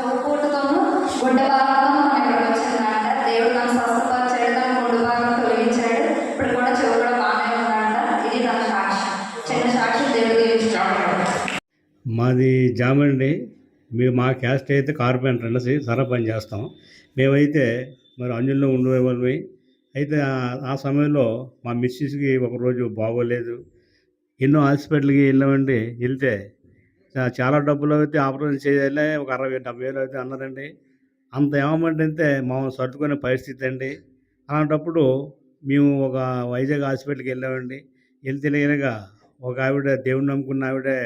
చౌకూటతోనూ గుడ్డ భాగము మనం ఇక్కడికి వచ్చిందంట దేవుడు నన్ను స్వస్థపరిచాడు తన గుండె భాగం తొలగించాడు. ఇప్పుడు కూడా చెవు కూడా బాగానే ఉందంట ఇది తన సాక్షి చిన్న సాక్షి దేవుడు మాది జామండి. మేము మా క్యాస్ట్ అయితే కార్పెంటర్ అనేసి సర పని చేస్తాం. మేమైతే మరి అంజుల్లో ఉండేవాళ్ళమి. అయితే ఆ- సమయంలో మా మిస్సెస్కి ఒకరోజు బాగోలేదు. ఎన్నో హాస్పిటల్కి వెళ్ళామండి. వెళ్తే చాలా డబ్బులు అయితే ఆపరేషన్ చేయాలి ఒక అరవై డెబ్బై వేలు అయితే అన్నారండి. అంత ఏమంటే అయితే మామూలు సర్దుకునే పరిస్థితి అండి. అలాంటప్పుడు మేము ఒక వైజాగ్ హాస్పిటల్కి వెళ్ళామండి. వెళ్తే లేనగా ఒక ఆవిడ దేవుడిని నమ్ముకున్న ఆవిడే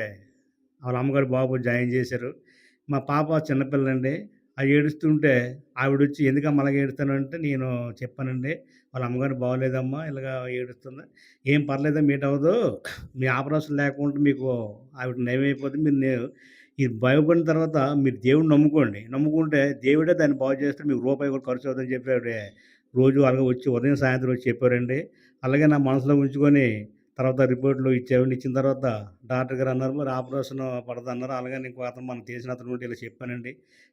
వాళ్ళ అమ్మగారు బాబు జాయిన్ చేశారు. మా పాప చిన్నపిల్లండి. ఆ ఏడుస్తుంటే ఆవిడ వచ్చి ఎందుకమ్మా అలాగే ఏడుస్తానంటే నేను చెప్పానండి వాళ్ళ అమ్మగారు బాగోలేదమ్మా ఇలాగా ఏడుస్తుంది. ఏం పర్లేదు మీట్ అవ్వదు. మీ ఆపరేషన్ లేకుండా మీకు ఆవిడ నయం మీరు నేను ఇది భయపడిన తర్వాత మీరు దేవుడిని నమ్ముకోండి. నమ్ముకుంటే దేవుడే దాన్ని బాగు చేస్తే మీకు రూపాయి కూడా ఖర్చు అవుతుందని చెప్పి ఆవిడ రోజు అలాగే వచ్చి ఉదయం సాయంత్రం వచ్చి చెప్పారండి. అలాగే నా మనసులో ఉంచుకొని తర్వాత రిపోర్ట్లు ఇచ్చేవాడిని ఇచ్చిన తర్వాత డాక్టర్ గారు అన్నారు మరి ఆపరేషన్ పడదు అన్నారు అలాగే ఇంకో అతను మనం తెలిసిన అతను ఉంటే ఇలా చెప్పానండి.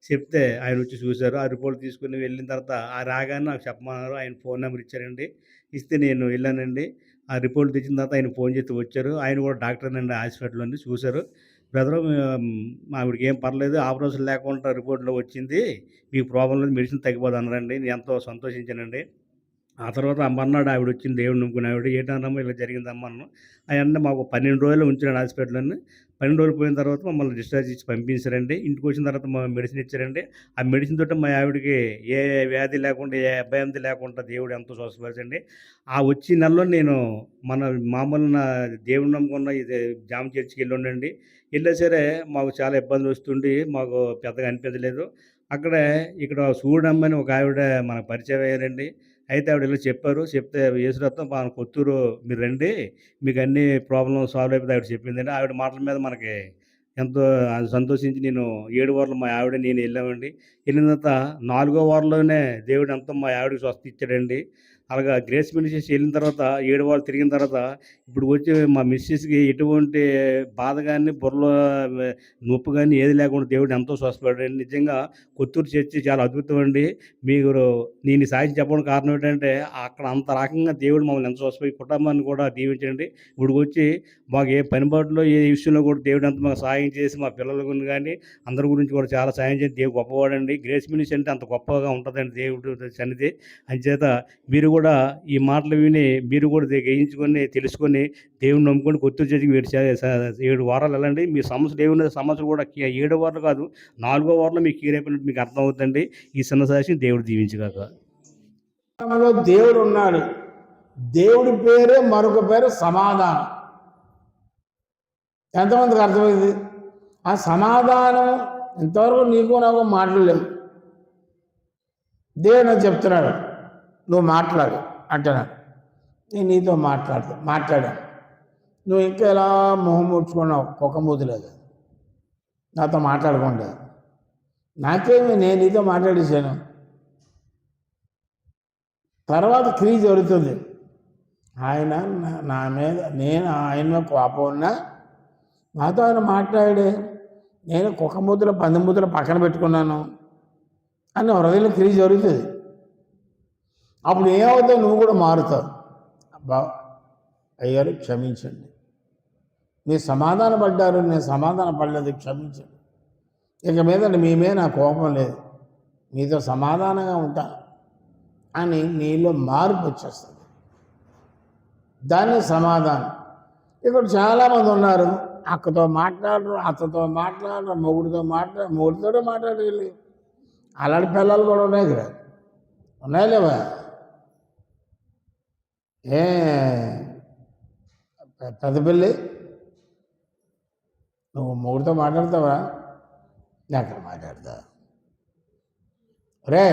చెప్తే ఆయన వచ్చి చూశారు. ఆ రిపోర్ట్ తీసుకుని వెళ్ళిన తర్వాత ఆ రాగానే నాకు చెప్పమన్నారు. ఆయన ఫోన్ నెంబర్ ఇచ్చారండి. ఇస్తే నేను వెళ్ళానండి. ఆ రిపోర్ట్ తెచ్చిన తర్వాత ఆయన ఫోన్ చేసి వచ్చారు. ఆయన కూడా డాక్టర్ అండి హాస్పిటల్ అండి చూశారు. బ్రదర్ ఆవిడకి ఏం పర్లేదు. ఆపరేషన్ లేకుండా రిపోర్ట్లో వచ్చింది. మీకు ప్రాబ్లం లేదు. మెడిసిన్ తగ్గిపోదు అన్నారండి నేను ఎంతో సంతోషించానండి. ఆ తర్వాత అమ్మన్నాడు ఆవిడ వచ్చింది దేవుడు నమ్ముకుని. ఆవిడ ఏంటన్నమ్మా ఇలా జరిగింది అమ్మను. అవన్నీ మాకు పన్నెండు రోజులు ఉంచాడు హాస్పిటల్ని పన్నెండు రోజులు పోయిన తర్వాత మమ్మల్ని డిశ్చార్జ్ ఇచ్చి పంపించారండి. ఇంటికి వచ్చిన తర్వాత మా మెడిసిన్ ఇచ్చారండి. ఆ మెడిసిన్ తోటి మా ఆవిడకి ఏ వ్యాధి లేకుండా ఏ అభ్యంతి లేకుండా దేవుడు ఎంతో స్వస్థపరచండి. ఆ వచ్చి నెలలో నేను మన మామూలు నా దేవుడు నమ్ముకున్న ఇది జామ చర్చికి వెళ్ళి ఉండండి వెళ్ళా సరే మాకు చాలా ఇబ్బందులు వస్తుండి. మాకు పెద్దగా అనిపించలేదు. అక్కడే ఇక్కడ సూడమ్మని ఒక ఆవిడ మనకు పరిచయం అయ్యారండి. అయితే ఆవిడ ఇలా చెప్పారు. చెప్తే యేసురత్నం మన కొత్తూరు మీరు రండి. మీకు అన్ని ప్రాబ్లం సాల్వ్ అయిపోతే ఆవిడ చెప్పిందండి ఆవిడ మాటల మీద మనకి ఎంతో సంతోషించి నేను ఏడు వారాలు మా ఆవిడ నేను వెళ్ళామండి. వెళ్ళిన తర్వాత నాలుగో వారంలోనే దేవుడు ఎంతో మా ఆవిడకి స్వస్తి ఇచ్చాడండి. అలాగా గ్రేస్ మినిస్ట్రీస్ వెళ్ళిన తర్వాత ఏడు వాళ్ళు తిరిగిన తర్వాత ఇప్పుడు వచ్చి మా మిస్సెస్కి ఎటువంటి బాధ కానీ బుర్రలో నొప్పి కానీ ఏది లేకుండా దేవుడు ఎంతో స్వస్థపడండి నిజంగా కొత్తూరు చర్చి చాలా అద్భుతం అండి. మీరు నేను సాయం చెప్పడం కారణం ఏంటంటే అక్కడ అంత రకంగా దేవుడు మమ్మల్ని ఎంత స్వస్థపడి కుటుంబాన్ని కూడా దీవించండి. ఇప్పుడు వచ్చి మాకు ఏ పనిబాటులో ఏ విషయంలో కూడా దేవుడు అంత మాకు సాయం చేసి మా పిల్లల గురించి కానీ అందరి గురించి కూడా చాలా సాయం చేసి దేవుడు గొప్పవాడండి. గ్రేస్ మినిస్ అంటే అంత గొప్పగా ఉంటుందండి దేవుడు సన్నిధి. అంచేత మీరు కూడా ఈ మాటలు విని మీరు కూడా గ్రహించుకొని తెలుసుకొని దేవుని నమ్ముకొని గుర్తు చర్చికి మీరు ఏడు వారాలు వెళ్ళండి. మీ సమస్యలు ఏమున్న సమస్యలు కూడా ఏడో ఏడు వారాలు కాదు నాలుగో వారంలో మీకు కీరైపోయినట్టు మీకు అర్థమవుతుందండి. ఈ చిన్న సాక్షి దేవుడు దీవించగాక. దేవుడు ఉన్నాడు. దేవుడి పేరే మరొక పేరు సమాధానం. ఎంతమందికి అర్థమైంది? ఆ సమాధానం ఇంతవరకు నీకు నాకు మాట్లాడలేము దేవుడు నాకు చెప్తున్నాడు. నువ్వు మాట్లాడు అంటున్నాను నేను నీతో మాట్లాడతా మాట్లాడాను నువ్వు ఇంకా ఎలా మొహం ముడుచుకున్నావు? కుక్కమూతి లేదు. నాతో మాట్లాడకుండా. నాకేమి నేను నీతో మాట్లాడేశాను? తర్వాత క్రియ జరుగుతుంది. ఆయన నా- మీద నేను ఆయన మీద కోపం ఉన్నా నాతో ఆయన మాట్లాడే నేను కుక్క ముద్దుల పంది పక్కన పెట్టుకున్నాను అని హృదయంలో క్రియ జరుగుతుంది. అప్పుడు ఏమవుతావు నువ్వు కూడా మారుతావు. అబ్బా అయ్యారు క్షమించండి. మీరు సమాధాన పడ్డారు నేను సమాధాన పడలేదు క్షమించండి. ఇక మీద మీ మీద నా కోపం లేదు. మీతో సమాధానంగా ఉంటాను అని నీలో మార్పు వచ్చేస్తుంది. దాన్ని సమాధానం. ఇక్కడ చాలామంది ఉన్నారు అక్కతో మాట్లాడరు అత్తతో మాట్లాడరు మొగుడితో మాట్లాడరు మొగుడితో మాట్లాడగలి అలాంటి పిల్లలు కూడా ఉన్నాయి కదా ఉన్నాయి లేవా? ఏ? పెద్దపిల్లి నువ్వు మొగుడితో మాట్లాడతావా? నేను అక్కడ మాట్లాడతా రే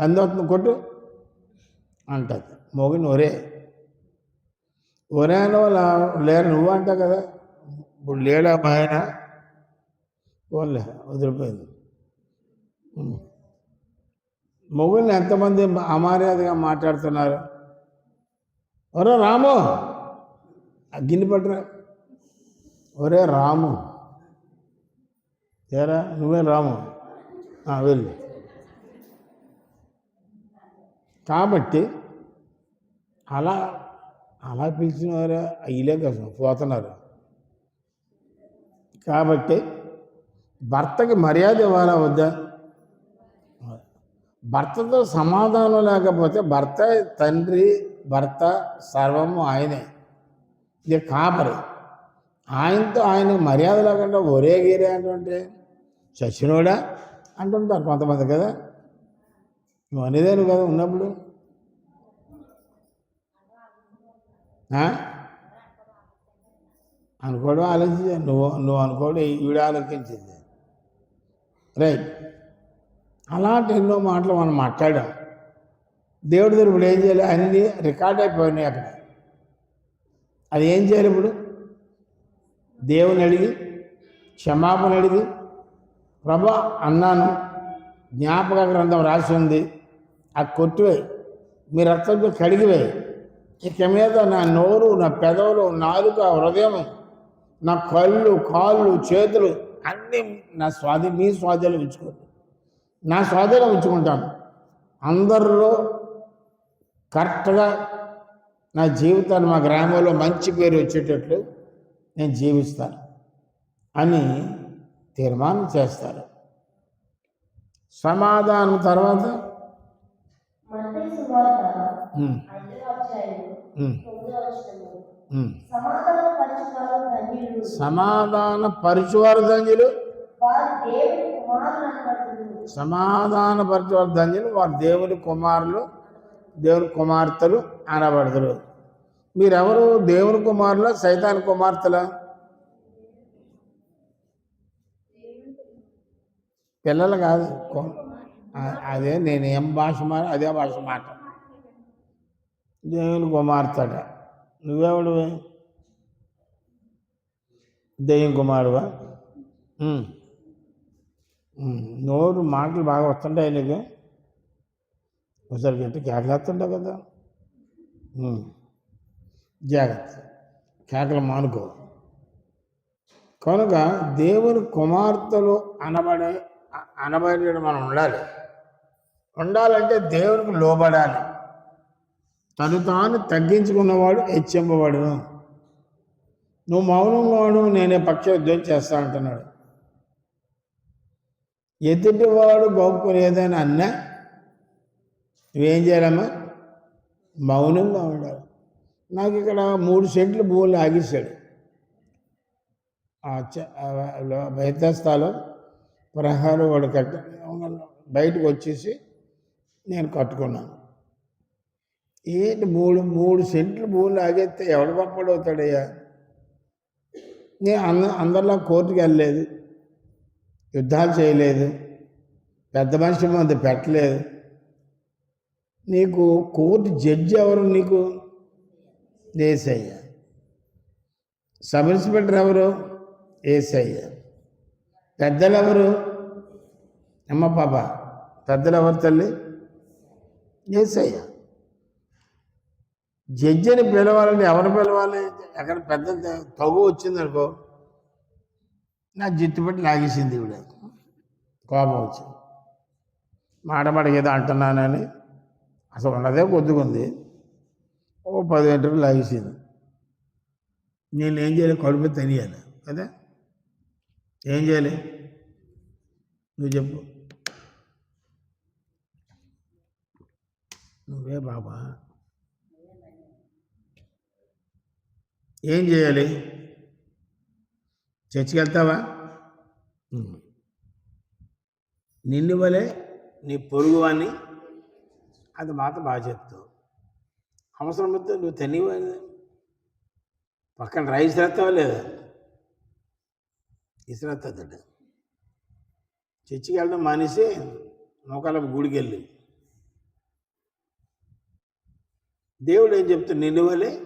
అందవుతుంది కొట్టు అంటది. మొగిని ఒరే. ఒరే వాళ్ళు లేరు నువ్వు అంటావు కదా. ఇప్పుడు లేడా మా ఆయన? పోలే వదిలిపోయింది. మొగుల్ని ఎంతమంది అమర్యాదగా మాట్లాడుతున్నారు? ఒరే రాము. ఆ గిన్నె పట్టురా. ఒరే రాము. ఏరా నువ్వే రాము. వెళ్ళి వెళ్ళు. కాబట్టి అలా అలా పిలిచిన వారు అయ్యలే కదా పోతున్నారు. కాబట్టి భర్తకి మర్యాద ఇవ్వాలా వద్దా? భర్తతో సమాధానం లేకపోతే భర్త తండ్రి భర్త సర్వము ఆయనే. ఇది కాపరి. ఆయనతో ఆయనకు మర్యాద లేకుండా ఒరే గీరే అంటుంటే చచ్చినోడా? అంటుంటారు కొంతమంది కదా. నువ్వు అనేదేను కదా ఉన్నప్పుడు. అనుకోవడం ఆలోచించే నువ్వు నువ్వు అనుకోవడం ఈవిడ ఆలోచించింది. రైట్. అలాంటి ఎన్నో మాటలు మనం మాట్లాడాం. దేవుడి దగ్గర ఇప్పుడు ఏం చేయాలి? అన్నీ రికార్డ్ అయిపోయినాయి అక్కడ. అది ఏం చేయాలి ఇప్పుడు? దేవుని అడిగి క్షమాపణ అడిగి ప్రభ అన్నాను జ్ఞాపక గ్రంథం రాసి ఉంది ఆ కొట్టివే మీ రక్తంతో కడిగివే ఇక మీద నా నోరు నా పెదవులు నాలుక హృదయం నా కళ్ళు కాళ్ళు చేతులు అన్నీ నా స్వాధీ మీ స్వాధీనం ఉంచుకోండి నా స్వాధీనం ఉంచుకుంటాను. అందరిలో కరెక్ట్గా నా జీవితాన్ని మా గ్రామంలో మంచి పేరు వచ్చేటట్లు నేను జీవిస్తాను అని తీర్మానం చేస్తారు. సమాధానం తర్వాత. సమాధాన పరచువారు ధన్యులు సమాధాన పరుచువారు ధన్యులు వారు దేవుని కుమారులు దేవుని కుమార్తెలు అనబడదురు. మీరెవరు? దేవుని కుమారుల? సైతాన్ కుమార్తెల? పిల్లలు కాదు. అదే నేను ఏం భాష మాట అదే భాష మాట. దేవుని కుమార్తెట నువ్వెవడు దెయ్యం కుమారువా? నోరు మాటలు బాగా వస్తుంటాయి నీకు. ఒకసారి గట్టి ఉండవు కదా? జాగ్రత్త. కేకలు మానుకో. కనుక దేవుని కుమార్తెలు అనబడే అ- మనం ఉండాలి. ఉండాలంటే దేవునికి లోబడాలి. తను తాను తగ్గించుకున్నవాడు హెచ్చింపబడును. నువ్వు మౌనంగా వాడు నేనే పక్ష యుద్ధం చేస్తా అంటున్నాడు. ఎదుటివాడు గౌక్కునేదని ఏదైనా అన్నా నువ్వేం చేయాలమ్మా? మౌనంగా ఉండాలి. నాకు ఇక్కడ మూడు సెంట్లు భూములు ఆగేశాడు. ఆ స్థలం ప్రహారం వాడు కట్ట బయటకు వచ్చేసి నేను కట్టుకున్నాను. ఏంటి మూడు మూడు సెంట్లు భూములు ఆగేస్తే ఎవడు గొప్పడవుతాడయ్యా నేను అంద అందరిలా కోర్టుకి వెళ్ళలేదు. యుద్ధాలు చేయలేదు. పెద్ద మనిషి మంది పెట్టలేదు. నీకు కోర్టు జడ్జి ఎవరు నీకు? ఏసయ్య. సబ్ ఇన్స్పెక్టర్ ఎవరు? ఏసయ్య. పెద్దలు ఎవరు అమ్మ పాప. పెద్దలు ఎవరు తల్లి? ఏసయ్య. జడ్జిని పిలవాలని ఎవరు పిలవాలి? ఎక్కడ పెద్ద తగు వచ్చిందనుకో నా జిట్టు పెట్టి లాగేసింది ఇవిడ కోపం వచ్చింది. మాట మాట ఏదో అంటున్నానని అసలు ఉన్నదే కొద్దిగా ఉంది ఓ పది గంటలకు లాగేసింది నేను ఏం చేయాలి? కడుపు తెలియాలి కదా? ఏం చేయాలి? నువ్వు చెప్పు. నువ్వే బాబా. ఏం చేయాలి? చర్చికి వెళ్తావా. నిన్ను వలే నీ పొరుగు అని అది మాత్రం బాగా చెప్తావు. అవసరం వస్తే నువ్వు తెలియదు పక్కన రైస్ రెత్తవా లేదా? ఇసురేస్తాడు చర్చికి వెళ్ళడం మానేసి నౌకాల గుడికి వెళ్ళి. దేవుడు ఏం చెప్తాడు? నిలువలే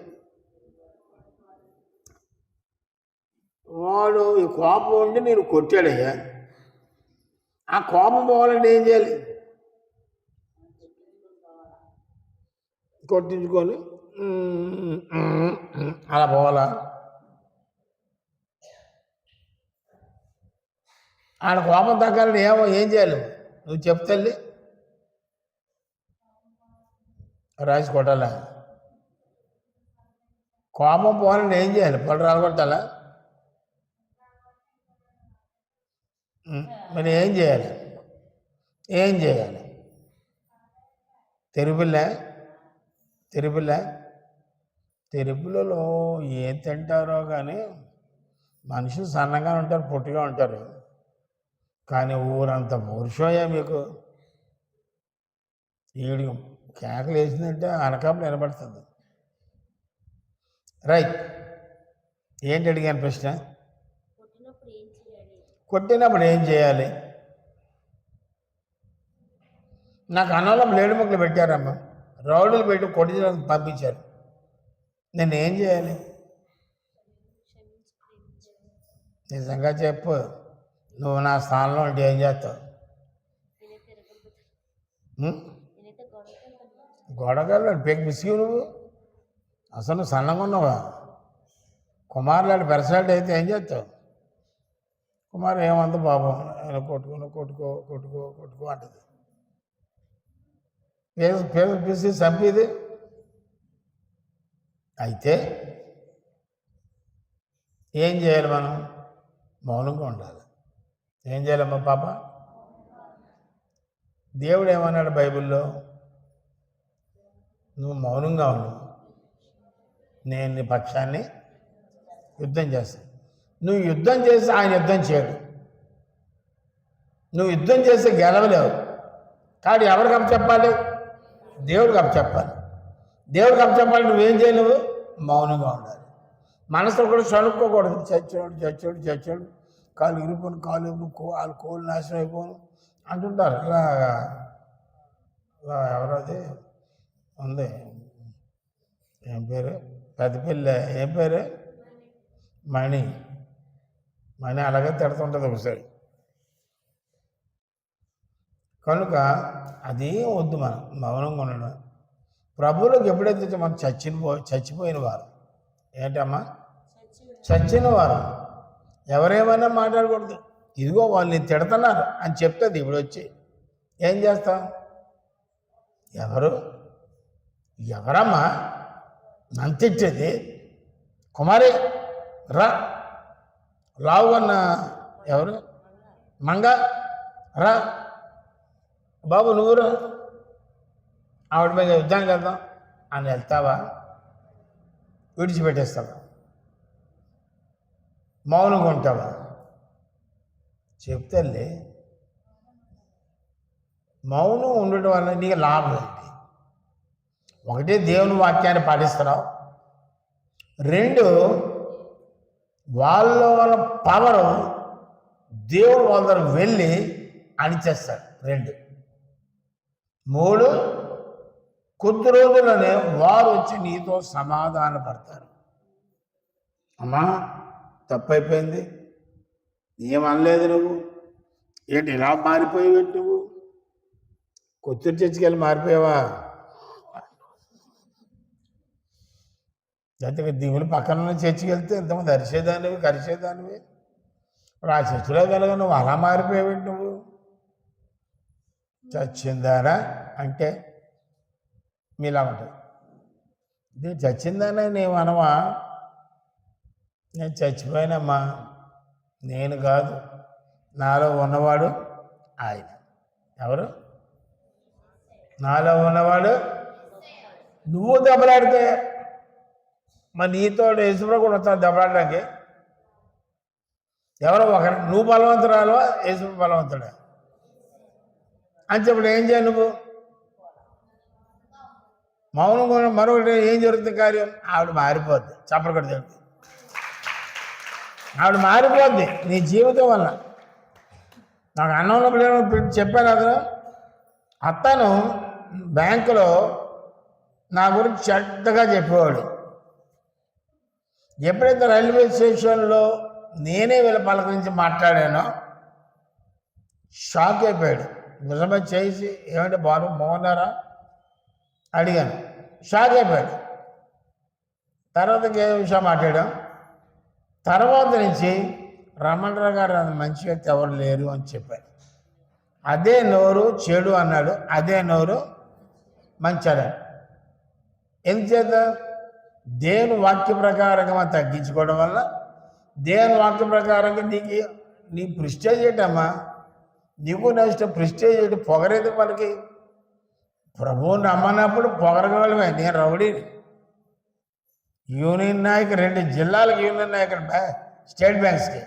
వాడు ఈ కోపం ఉండి నేను కొట్టాడయ్యా. ఆ కోపం పోవాలంటే ఏం చేయాలి? కొట్టించుకొని అలా పోవాలా? ఆడ కోపం తగ్గాలని ఏమో ఏం చేయాలి నువ్వు? చెప్తల్లి రాసి కొట్టాలా? కోపం పోవాలని ఏం చేయాలి? పళ్ళు రాలగొట్టాలా మరి ఏం చేయాలి? ఏం చేయాలి? తెరుపులే తెరుపులే తెరుపులలో ఏం తింటారో కానీ మనుషులు సన్నగా ఉంటారు పొట్టిగా ఉంటారు. కానీ ఊరంత పౌరుషమయ్యా మీకు? ఈడు కేకలు వేసిందంటే అనకాపలు నిలబడుతుంది రైట్. ఏంటి అడిగాను ప్రశ్న? కొట్టినప్పుడు ఏం చేయాలి? నాకు అన్నంలో బ్లేడు ముక్కలు పెట్టారమ్మా. రౌడులు పెట్టి కొట్టించడానికి పంపించారు. నేను ఏం చేయాలి? నిజంగా చెప్పు. నువ్వు నా స్థానంలో ఉంటే ఏం చేస్తావు? ఉం? గొడవలు పెగ్ మిసిగి నువ్వు? అసలు నువ్వు సన్నగా ఉన్నావా? కుమారులాడు పెరసాడు అయితే ఏం చేస్తావు? కుమారు ఏమంత పాపం కొట్టుకో కొట్టుకుని కొట్టుకో కొట్టుకో కొట్టుకో అంటది. పేరు చంపేది అయితే ఏం చేయాలి మనం? మౌనంగా ఉండాలి. ఏం చేయాలమ్మా పాప? దేవుడు ఏమన్నాడు బైబిల్లో? నువ్వు మౌనంగా ఉండు. నేను నీ పక్షాన్ని యుద్ధం చేస్తాను నువ్వు యుద్ధం చేసి ఆయన యుద్ధం చేయడు. నువ్వు యుద్ధం చేసి గెలవలేవు. కాబట్టి ఎవరికి చెప్పాలి? దేవుడికి అప్పచెప్పాలి దేవుడికి అప్పచెప్పాలి నువ్వేం చేయలేవు మౌనంగా ఉండాలి. మనసులో కూడా చనుక్కోకూడదు చచ్చాడు చచ్చాడు చచ్చాడు కాలు ఇరిపోను కాలు ఇరిపోను కో వాళ్ళు కోళ్ళు నాశనం అయిపోను అంటుంటారు. ఇలా ఇలా ఎవరది ఉంది. ఏం పేరు? పెద్దపిల్ల ఏం పేరు? మణి. మణి అలాగే తిడుతుంటుంది ఒకసారి. కనుక అది వద్దు మనం మౌనంగా ఉండడం ప్రభువులకు ఎప్పుడైతే మనం చచ్చిన పో చచ్చిపోయిన వారు ఏంటమ్మా చచ్చిన వారు. ఎవరేమైనా మాట్లాడకూడదు. ఇదిగో వాళ్ళని తిడుతున్నారు అని చెప్తుంది ఇప్పుడు వచ్చి ఏం చేస్తాం? ఎవరు? ఎవరమ్మా? నన్ను తిట్టేది కుమారి రా. లావుగన్న ఎవరు? మంగ రా. బాబు నువ్వు ఆవిడ మీద యుద్ధానికి వెళ్దాం. అని వెళ్తావా? విడిచిపెట్టేస్తావా? మౌనంగా ఉంటావా? చెప్తేలే మౌనం ఉండటం వల్ల నీకు లాభం ఏంటి? ఒకటి దేవుని వాక్యాన్ని పాటిస్తున్నావు. రెండు వాళ్ళ వాళ్ళ పవరు దేవుడు వాళ్ళ వెళ్ళి అణిచేస్తారు. రెండు. మూడు కొద్ది రోజులనే వారు వచ్చి నీతో సమాధాన పడతారు అమ్మా తప్పైపోయింది. ఏమనలేదు నువ్వు? ఏంటి ఇలా మారిపోయావు నువ్వు? కొత్తూరు చర్చికి వెళ్ళి మారిపోయావా? లేకపోతే దిగులు పక్కన ఉన్న చర్చికి వెళ్తే ఇంతమంది అరిచేదానివి కరిచేదానివి? ఇప్పుడు ఆ చర్చిలో కలగ నువ్వు అలా మారిపోయావు నువ్వు? చచ్చిందారా అంటే మీలా ఉంటుంది. ఇది చచ్చిందానే నీవు అనవా? నేను చచ్చిపోయానమ్మా. నేను కాదు. నాలో ఉన్నవాడు ఆయన. ఎవరు? నాలో ఉన్నవాడు? నువ్వు దెబ్బలాడితే మరి నీతో యేసుప్రభు కూడా వస్తాను దెబ్బలాడడానికి. ఎవరో ఒకరు. నువ్వు బలవంతురాలువా? యేసుప్రభు బలవంతుడా? అంతేప్పుడు ఏం చేయాలి నువ్వు? మౌనం మరొకటి ఏం జరుగుతుంది కార్యం? ఆవిడ మారిపోద్ది. చప్పలకడు జరుగుతుంది ఆవిడ మారిపోద్ది నీ జీవితం వల్ల. నాకు అన్నంలో పిల్లలు చెప్పాను అతను. అత్తను బ్యాంకులో నా గురించి చెడ్డగా చెప్పేవాడు. ఎప్పుడైతే రైల్వే స్టేషన్లో నేనే వీళ్ళ పలకరించి మాట్లాడానో షాక్ అయిపోయాడు. నిజమే చేసి ఏమంటే బాలు మోహనారా అడిగాను. షాక్ అయిపోయాడు. తర్వాత ఇంకే విషయం మాట్లాడాం. తర్వాత నుంచి రమణరావు గారు అంత మంచి వ్యక్తి ఎవరు లేరు అని చెప్పారు. అదే నోరు చెడు అన్నాడు. అదే నోరు మంచాడు ఎందుచేత? దేవుని వాక్య ప్రకారంగా తగ్గించుకోవడం వల్ల? దేవుని వాక్య ప్రకారంగా నీకు నీ ప్రిస్టేజ్ చేయటమ్మా? నీకు నష్టం ప్రిస్టేజ్ ఏంటి పొగరేది మనకి ప్రభువుని నమ్మనప్పుడు పొగరగలమే నేను రౌడీని. యూనియన్ నాయకు రెండు జిల్లాలకు యూనియన్ నాయకుడు బ్యా స్టేట్ బ్యాంక్స్కి.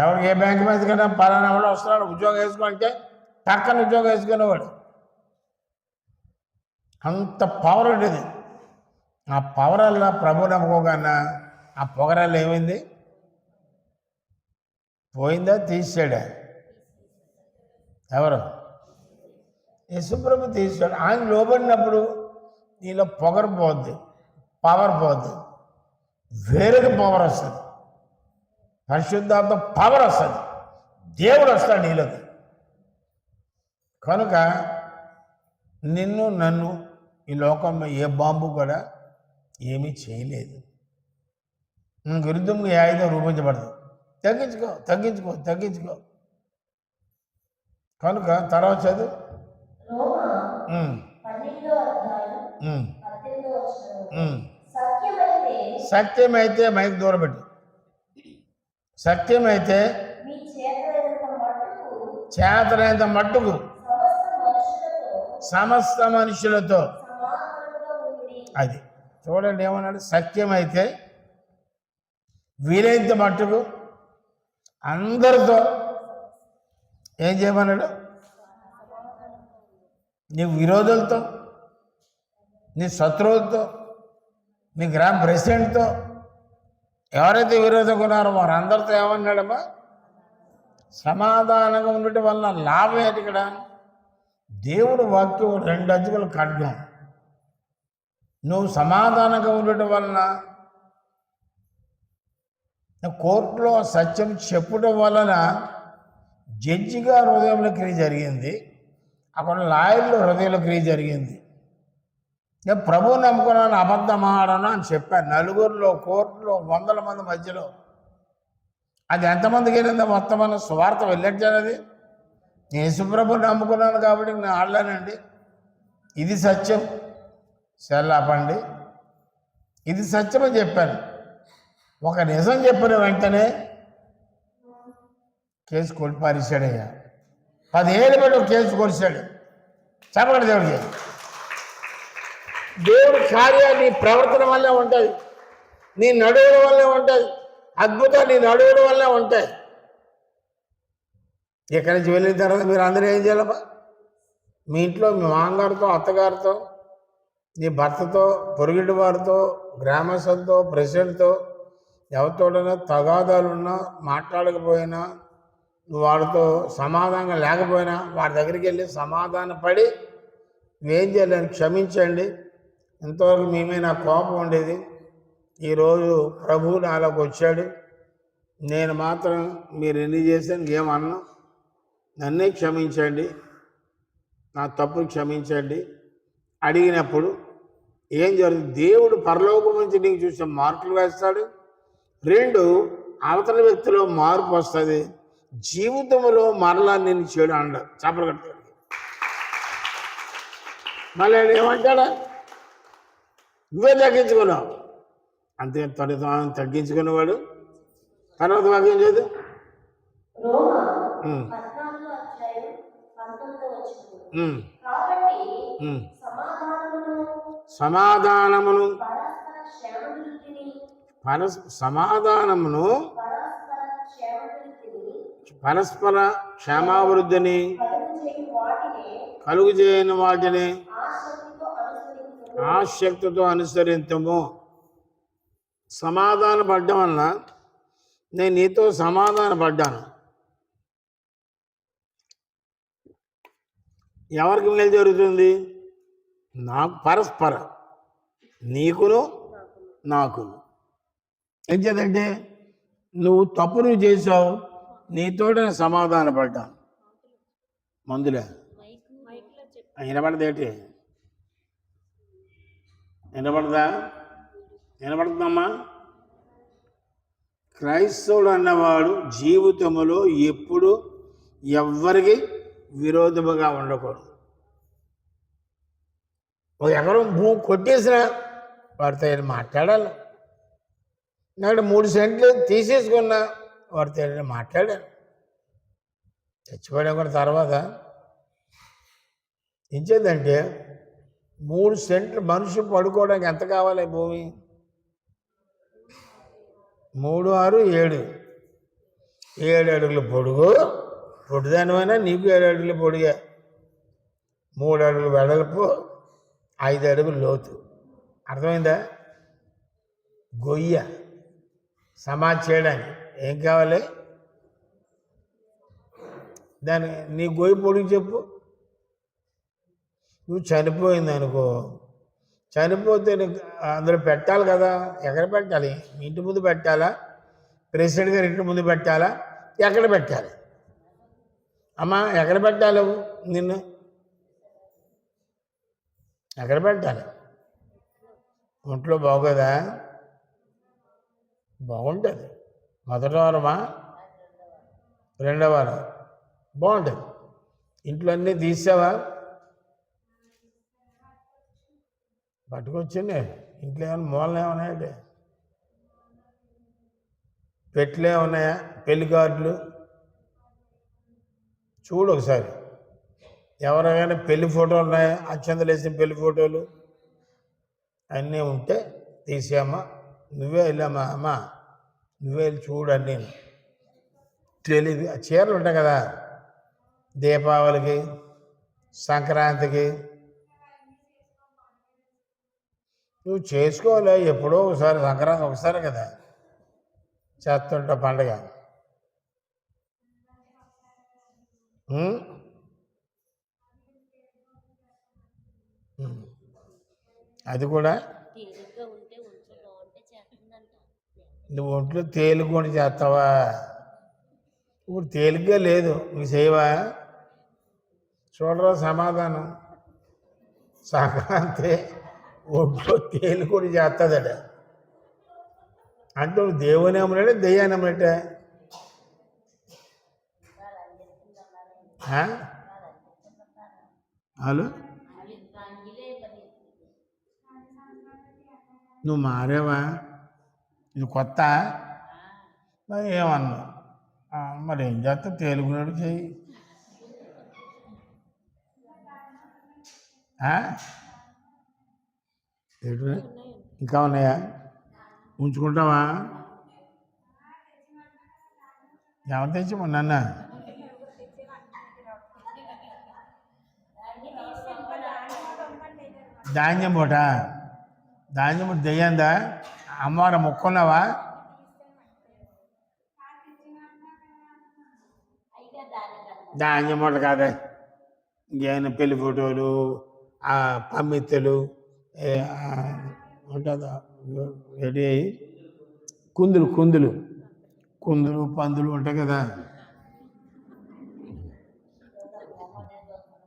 ఎవరికి ఏ బ్యాంక్ మీద కన్నా పలానా వాడు వస్తున్నాడు ఉద్యోగం వేసుకుంటే పక్కన ఉద్యోగం వేసుకునేవాడు అంత పవర్ ఉండేది. ఆ పవర్ వల్ల ప్రభు నమ్ముకోకన్నా ఆ పొగరల్ల ఏమైంది? పోయిందా తీసాడా ఎవరు? యశుప్రభు తీసుకోండి ఆయన లోబడినప్పుడు నీలో పొగరు పోద్ది. పవర్ పోద్ది. వేరొక పవర్ వస్తుంది. పరిశుద్ధాత్మ పవర్ వస్తుంది. దేవుడు వస్తాడు నీలోకి. కనుక నిన్ను నన్ను ఈ లోకంలో ఏ బాంబు కూడా ఏమీ చేయలేదు. విరుద్ధంగా ఏ ఆయుధం రూపించబడదు. తగ్గించుకో తగ్గించుకో తగ్గించుకో. కనుక తర్వాత చదువు. సత్యమైతే సత్యమైతే మైక్ దూరబెట్టు సత్యమైతే మీ చేతనైనంత మట్టుకు సమస్త మనుషులతో అది చూడండి ఏమన్నాడు? సత్యమైతే వీలైనంత మట్టుకు అందరితో ఏం చేయమన్నాడు? నీ విరోధులతో నీ శత్రువులతో నీ గ్రామ ప్రెసిడెంట్తో ఎవరైతే విరోధంగా ఉన్నారో వారందరితో ఏమన్నాడమ్మా? సమాధానంగా ఉండటం వల్ల లాభం ఏంటి ఇక్కడ? దేవుడు వాక్యం రెండు అజుగులు ఖడ్గం. నువ్వు సమాధానంగా ఉండటం వలన కోర్టులో సత్యం చెప్పడం వలన జడ్జిగా హృదయంలో క్రియ జరిగింది. అక్కడ లాయర్లో హృదయంలో క్రియ జరిగింది. నేను ప్రభువు నమ్ముకున్నాను అబద్ధం ఆడను అని చెప్పాను. నలుగురిలో కోర్టులో వందల మంది మధ్యలో. అది ఎంతమందికి వెళ్ళిందో మొత్తం అన్న స్వార్థ వెళ్ళట్లేదు యేసుప్రభు నమ్ముకున్నాను కాబట్టి నేను ఆడలేనండి. ఇది సత్యం. సెల్లాపండి. ఇది సత్యం అని చెప్పాను. ఒక నిజం చెప్పిన వెంటనే కేసు కొట్టిపారేశాడయ్యా పదిహేను బట్టి ఒక కేసు కోల్చాడు. చెప్పకండి దేవుడికి? దేవుడి కార్యాలు నీ ప్రవర్తన వల్లే ఉంటుంది నీ నడువుల వల్లే ఉంటుంది అద్భుతాలు నీ నడువుల వల్లే ఉంటాయి. ఇక్కడి నుంచి వెళ్ళిన తర్వాత మీరు అందరూ ఏం చేయాలమ్మా మీ ఇంట్లో మీ మామగారితో అత్తగారితో నీ భర్తతో పొరుగింటి వారితో గ్రామస్తులతో ప్రెసిడెంట్తో ఎవరితోటైనా తగాదాలున్నా మాట్లాడకపోయినా నువ్వు వాడితో సమాధానం లేకపోయినా వాడి దగ్గరికి వెళ్ళి సమాధాన పడి నువ్వేం చేయాలని క్షమించండి. ఇంతవరకు మీ మీద కోపం ఉండేది. ఈరోజు ప్రభువు నాలోకి వచ్చాడు. నేను మాత్రం మీరు ఎన్ని చేశాను ఏమన్నా. నన్నే క్షమించండి. నా తప్పులు క్షమించండి. అడిగినప్పుడు ఏం జరుగుతుంది? దేవుడు పరలోకం నుంచి నీకు చూసే మార్కులు వేస్తాడు. రెండు అవతల వ్యక్తిలో మార్పు వస్తుంది. జీవితంలో మరలా నేను చెడు అండ చేపలు కడతాడు మళ్ళీ ఏమంటాడా? నువ్వే తగ్గించుకున్నావు. అంతే తొలి తాను తగ్గించుకునేవాడు తర్వాత వాక్యం చదువు రోమా ఉమ్, పద్నాలుగో అధ్యాయం పంతొమ్మిదో వచనం ఉమ్, కాబట్టి ఉమ్. సమాధానమును సమాధానమును పరస్పర క్షేమవృద్ధిని పరస్ సమాధానమును పరస్పర క్షేమవృద్ధిని పరస్పర క్షేమాభివృద్ధిని కలుగు చేయని వాటిని ఆశక్తితో అనుసరించము సమాధాన పడ్డం వలన నేను నీతో సమాధాన పడ్డాను. ఎవరికి మేలు జరుగుతుంది? నాకు పరస్పర. నీకును నాకును. ఏం చేద్దంటే నువ్వు తప్పు నువ్వు చేసావు నీతోటే నేను సమాధాన పడ్డాను మందులే. వినపడదేటి వినపడదా వినబడుతుందమ్మా. క్రైస్తవుడు అన్నవాడు జీవితంలో ఎప్పుడు ఎవ్వరికి విరోధముగా ఉండకూడదు. ఒక ఎకరం భూమి కొట్టేసిన వాడితో మాట్లాడాలి? నాడు మూడు సెంట్లు తీసేసుకున్నా. వాడితో మాట్లాడాను చచ్చిపోయిన కూడా తర్వాత ఎంచేదంటే మూడు సెంట్లు మనిషి పడుకోవడానికి ఎంత కావాలి భూమి? మూడు ఆరు ఏడు. ఏడు అడుగులు పొడుగు. పొడిదానివైనా నీకు ఏడు అడుగులు పొడిగా. మూడు అడుగులు వెడల్పు ఐదు అడుగులు లోతు. అర్థమైందా? గొయ్య. సమాజ్ చేయడానికి. ఏం కావాలి? దాని నీ గోయి పొడిగి చెప్పు. నువ్వు చనిపోయింది అనుకో. చనిపోతే నీకు అందులో పెట్టాలి కదా. ఎక్కడ పెట్టాలి? ఇంటి ముందు పెట్టాలా? ప్రెసిడెంట్ గారి ఇంటి ముందు పెట్టాలా? ఎక్కడ పెట్టాలి? అమ్మా ఎక్కడ పెట్టాలి నిన్ను. ఎక్కడ పెట్టాలి? ఒంట్లో బాగోదా? బాగుంటుంది. మొదటి వారమా? రెండో వారం. బాగుంటుంది. ఇంట్లో అన్నీ తీసావా పట్టుకొచ్చింది ఇంట్లో ఏమైనా మూలనే ఉన్నాయండి పెట్లే ఉన్నాయా? పెళ్ళి కార్డులు? చూడు ఒకసారి. ఎవరైనా పెళ్ళి ఫోటోలు ఉన్నాయా? అచ్చందలు వేసిన పెళ్ళి ఫోటోలు? అన్నీ ఉంటే తీసేయమ్మా. నువ్వే వెళ్ళామా అమ్మా. నువ్వే చూడండి. తెలివి తెలియదు చీరలు ఉంటాయి కదా దీపావళికి సంక్రాంతికి. నువ్వు చేసుకోలే ఎప్పుడో ఒకసారి సంక్రాంతి ఒకసారి కదా చేస్తుంటా పండగ. అది కూడా తేలిగ్గా ఉంటే ఒంట్లో బాగుంటే చేస్తుందంట నువ్వు ఒంట్లో తేలికొని చేస్తావా? ఇప్పుడు తేలిగ్గా లేదు. నువ్వు చేయవా? చూడరా సమాధానం. సంక్రాంతి ఒంట్లో తేలికొని చేస్తుందట. అంటే నువ్వు దేవుని అమ్మనట్టే దెయ్యాన్ని అమ్మనట్టే హలో? నువ్వు మారావా? ఇది కొత్త? ఏమన్నా? మరి ఏం చేస్తా తేలుగున్నాడు చేయి ఇంకా ఉన్నాయా? ఉంచుకుంటావా? ఎవరు తెచ్చి నాన్న? ధాన్యం పూట ధాన్యం దెయ్యందా అమ్మవారు మొక్కున్నావా? ధాన్యం మూట కాదా. ఇంకేమైనా పెళ్ళి ఫోటోలు ఆ పమ్మిత్తలు ఉంటుందా రెడీ అయ్యి. కుందులు కుందులు. కుందులు పందులు ఉంటాయి కదా.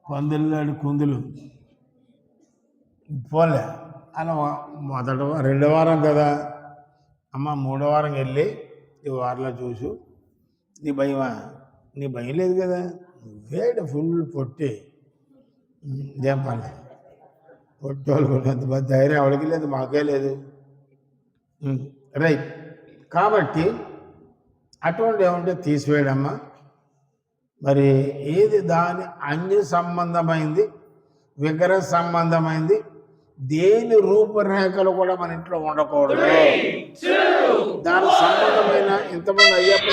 పందులు కుందులు. పోలే అలా మొదట రెండో వారం కదా. అమ్మ మూడో వారం వెళ్ళి ఈ వారిలో చూసు. నీ భయమా నీ భయం లేదు కదా. వేడ ఫుల్ పొట్టి? ఏం పని పొట్టి కూడా ధైర్యం ఎవరికి లేదు మాకే లేదు. రైట్. కాబట్టి అటువంటి ఏమంటే తీసివేయడమ్మా. మరి ఏది దాని అన్ని సంబంధమైంది విగ్రహ సంబంధమైంది దేని రూపురేఖలు కూడా మన ఇంట్లో ఉండకూడదు. దాని సంబంధమైన ఇంతమంది అయ్యప్ప.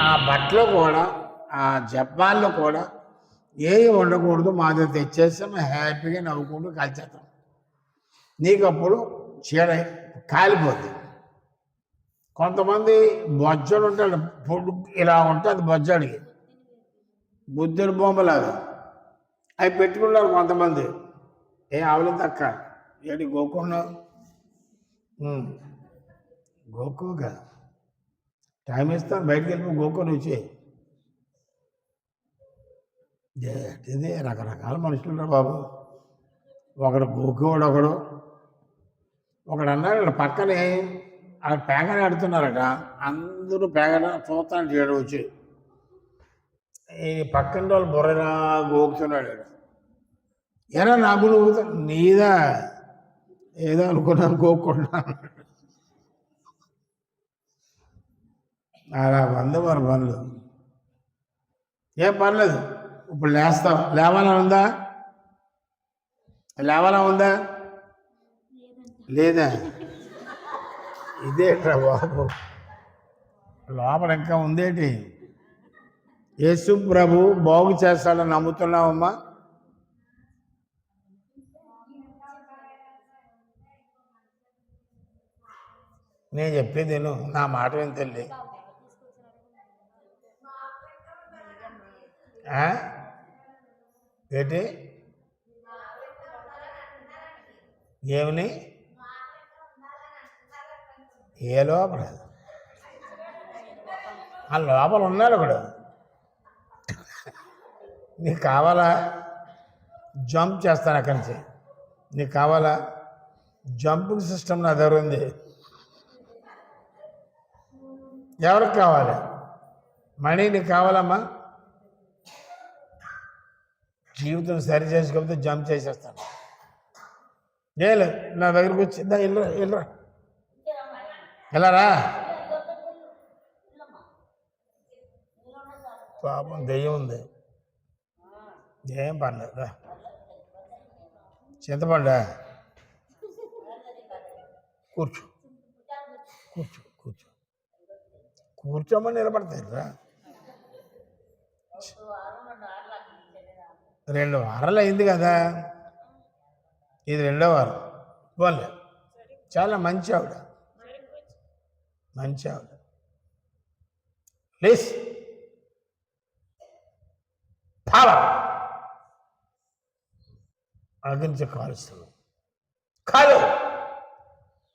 ఆ బట్టలు కూడా ఆ జపాన్లో కూడా ఏమి ఉండకూడదు. మా దగ్గర తెచ్చేస్తే మేము హ్యాపీగా నవ్వుకుంటూ కాల్చేస్తాం నీకు అప్పుడు చీడ కాలిపోద్ది. కొంతమంది బొజ్జడు ఉంటాడు ఇలా ఉంటే అది బొజ్జడికి. బుద్ధుడి బొమ్మలాగా అవి పెట్టుకున్నారు కొంతమంది. ఏ ఆవులు తక్క ఏడి గోకుండా గోకుగా టైం ఇస్తాను బయటకు వెళ్ళి గోకొని వచ్చి ఇది రకరకాల మనుషులు ఉన్నారు బాబు. ఒకడు గోకువాడు ఒకడు ఒకడు అన్నాడు పక్కనే ఆ పేగని ఆడుతున్నారట. అందరూ పేగన చూస్తాను చేయడం వచ్చి ఈ పక్కన వాళ్ళు బుర్రలా గోకుతున్నాడు. ఈడ. ఎరా నాకు నువ్వు నీదా? ఏదో అనుకున్నాను గోక్కుంటున్నాను అలా వంద మన పనులు ఏం పర్లేదు. ఇప్పుడు లేస్తాం. లేవాలని ఉందా? లేవాలా ఉందా? లేదా? ఇదేట్రా బాబు. లోపల ఇంకా ఉందేటి? యేసు ప్రభు బాగు చేస్తాడని నమ్ముతున్నావమ్మా? నేను చెప్పేది నేను నా మాట ఏం తల్లి. ఏంటి? ఏమని? ఏ లోపల? ఆ లోపల ఉన్నాడు ఒకడు. నీకు కావాలా? జంప్ చేస్తాను అక్కడి నుంచి. నీకు కావాలా? జంపింగ్ సిస్టమ్ నా దగ్గర ఉంది. ఎవరికి కావాలి? మనీ నీకు కావాలమ్మా? జీవితం సరి చేసుకోకపోతే జంప్ చేసేస్తాను. ఏ లేదు నా దగ్గరకు వచ్చిందా ఇల్లరా ఇల్లరా వెళ్ళరా వెళ్ళరా? పాపం దెయ్యం ఉంది. ఏం పర్లేదు రా చింతపండా? కూర్చో. కూర్చో కూర్చో. కూర్చోమని నిలబడతాయి రా రెండు వారాలు అయింది కదా. ఇది రెండో వారం. వాళ్ళు చాలా మంచి ఆవిడ. మంచి ఆవిడ. ప్లీజ్. పవర్ అగ్గించి కాలుస్తున్నాం కాలు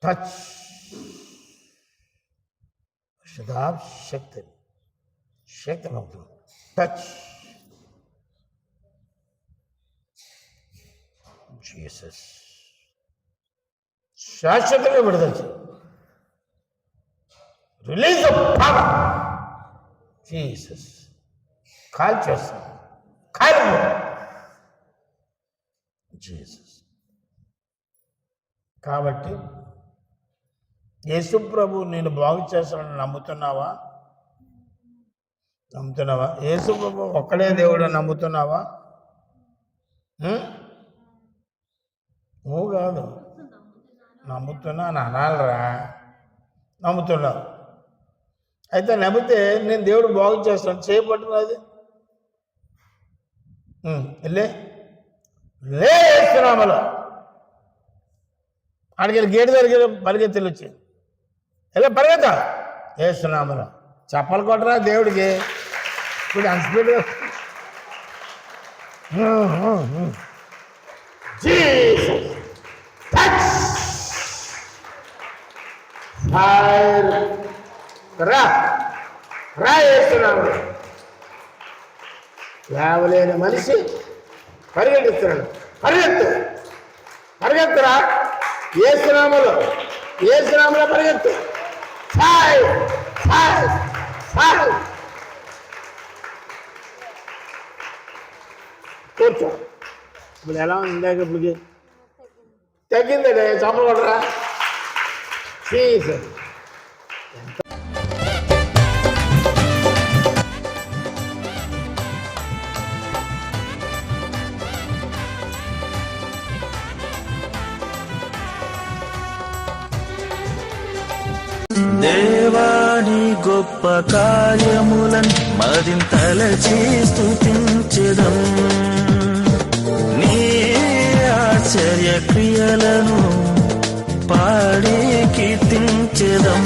టచ్ శుధా శక్తి శక్తి పంపుతుంది టచ్ జీసస్ శాశ్వతంగా విడుదల రిలీజ్ పవర్ జీసస్ కాల్ చేస్తాం కాల్ జీసస్. కాబట్టి యేసు ప్రభు నేను బాగు చేస్తానని నమ్ముతున్నావా? నమ్ముతున్నావా? యేసు ప్రభు ఒక్కడే దేవుడు నమ్ముతున్నావా? నువ్వు కాదు. నమ్ముతున్నా అని అనాలరా. నమ్ముతున్నావు. అయితే నమ్మితే నేను దేవుడు బాగు చేస్తాను. చేయబట్టున్నది వెళ్ళే. లేస్తున్నామలో ఆడికి గేటు దగ్గర పరిగెత్తులు వచ్చింది ఎలా పరిగెత్త వేస్తున్నామలో చెప్పలు కొట్టరా దేవుడికి. ఇప్పుడు అంత స్పీడ్ రా. రా వేస్తున్నాడు లేవలేని మనిషి. పరిగెత్తిస్తున్నాడు పరిగెత్తు పరిగెత్తురా ఏ శ్రామలో ఏ శ్రామలో పరిగెత్తు సాయ్ సాయ్ సాయ్ కూర్చో ఇప్పుడు ఎలా ఉంది ఇందాక ఇప్పటికి తగ్గిందండి చంపకూడరా జీసస్ దేవాని గొప్ప కార్యములన్ మరింతల చేస్తుంచెదం నీ ఆశ్చర్య క్రియలను పాడి కీర్తించెదం